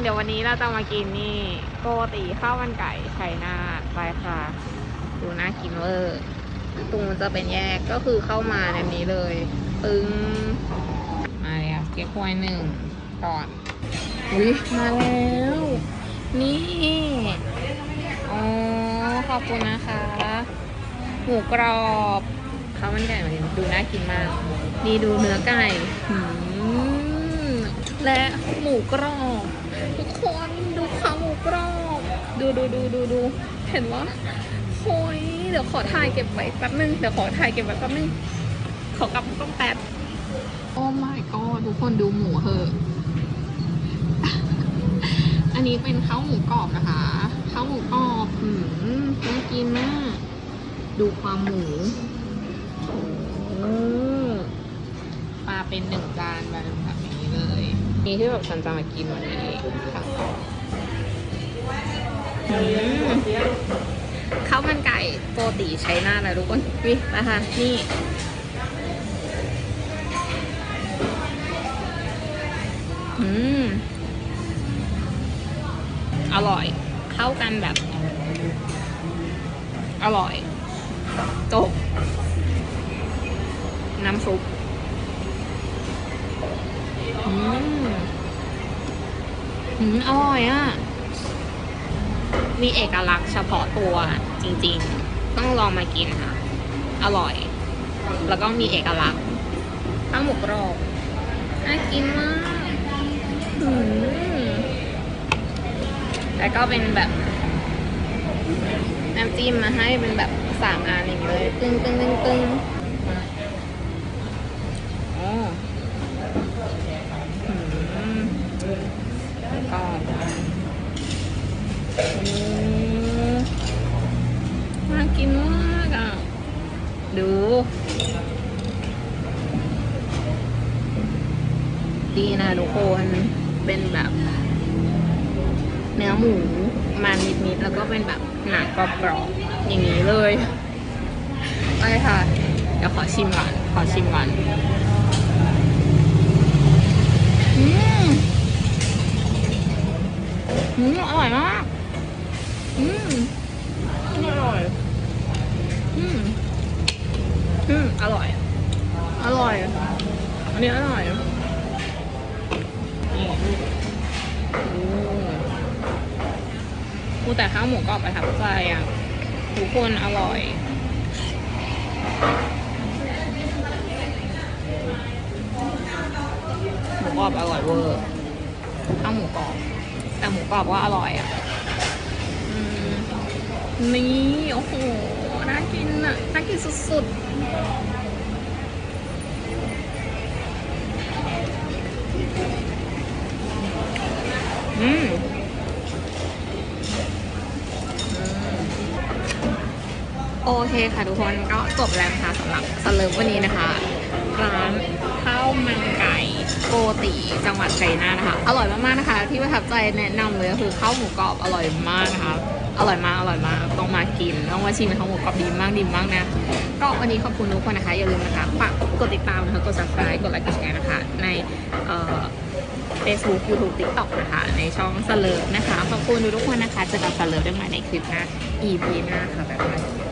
เดี๋ยววันนี้เราจะมากินนี่โกติข้าวมันไก่ไข่นาไปค่ะ ดูน่ากินเวอร์ตรงมันจะเป็นแยกก็คือเข้ามาในนี้เลยปึ้งมาแล้วเก๊กฮวยหนึ่งก่อนอุ้ยมาแล้ว นี่อ๋อขอบคุณนะคะ หมูกรอบข้าวมันไก่มันดูน่ากินมาก นี่ดูเนื้อไก่ และหมูกรอบทุกคนดูขาหมูกรอบ ดูดูดูดูดูเห็นว่าโอ้ยเดี๋ยวขอถ่ายเก็บไว้แป๊บนึงเดี๋ยวขอถ่ายเก็บไว้แป๊บนึงขอกลับกล้องแป๊บโอ้ my god ทุกคนดูหมูเหอะอันนี้เป็นข้าวหมูกรอบนะคะข้าวหมูกรอบหืมน่ากินมากดูความหมูอ้มาเป็นหนึ่งจานแบบแบบ นี่ที่แบบฉันจะมากินวันนี้ค่ะข้าวมันไก่โปรตีใช้หน้านะทุกคนวินะคะนี่อืมอร่อย เข้ากันแบบ อร่อยจบน้ำซุปอืม อืมอร่อยอะ่ะ มีเอกลักษณ์เฉพาะตัวจริงๆ ต้องลองมากินค่ะ อร่อย แล้วก็มีเอกลักษณ์ข้าวหมกรอบน่ากินมากอืมแล้วก็เป็นแบบน้ำจิ้มมาให้เป็นแบบสามอันอย่างนี้เลยตึ้งตึ้งตึ้งตึ้งอ๋ออืมแล้วก็อืม น่ากินมากอะ ดู ดีนะทุกคน เป็นแบบ เนื้อหมูมันนิดๆแล้วก็เป็นแบบหนังกรอบๆอย่างนี้เลยไปค่ะ เดี๋ยวขอชิมก่อน ขอชิมก่อนอืมอืมอร่อยมาก อืมอร่อย อืมอืมอร่อย อร่อย อันนี้อร่อยกูแต่ข้าวหมูกรอบประทับใจอะ ทุกคนอร่อยหมูกรอบอร่อยเวอร์ข้าวหมูกรอบ แต่หมูกรอบก็อร่อยอะ นี่โอ้โห น่ากินอะ น่ากินสุดๆ อืมโอเคค่ะทุกคนก็จบแล้วนะคะสำหรับสเลิฟวันนี้นะคะ ร้านข้าวมันไก่โกติจังหวัดชัยนาทนะคะ อร่อยมากๆนะคะ ที่ประทับใจแนะนำเลยก็คือข้าวหมูกรอบอร่อยมากนะคะ อร่อยมากอร่อยมากต้องมากินต้องมาชิมข้งหมดกรอบดีมากดีมากนะ ก็วันนี้ขอบคุณทุกคนนะคะ อย่าลืมนะคะฝากกดติดตามนะคะกด subscribe กดไลค์กดแชร์นะคะ ในเอ่อ Facebook YouTube TikTok นะคะ ในช่องเสลิฟนะคะ ขอบคุณทุกคนนะคะจะกับสเลิฟได้ใหม่ในคลิปหน้า EP หน้าค่ะแบบนี้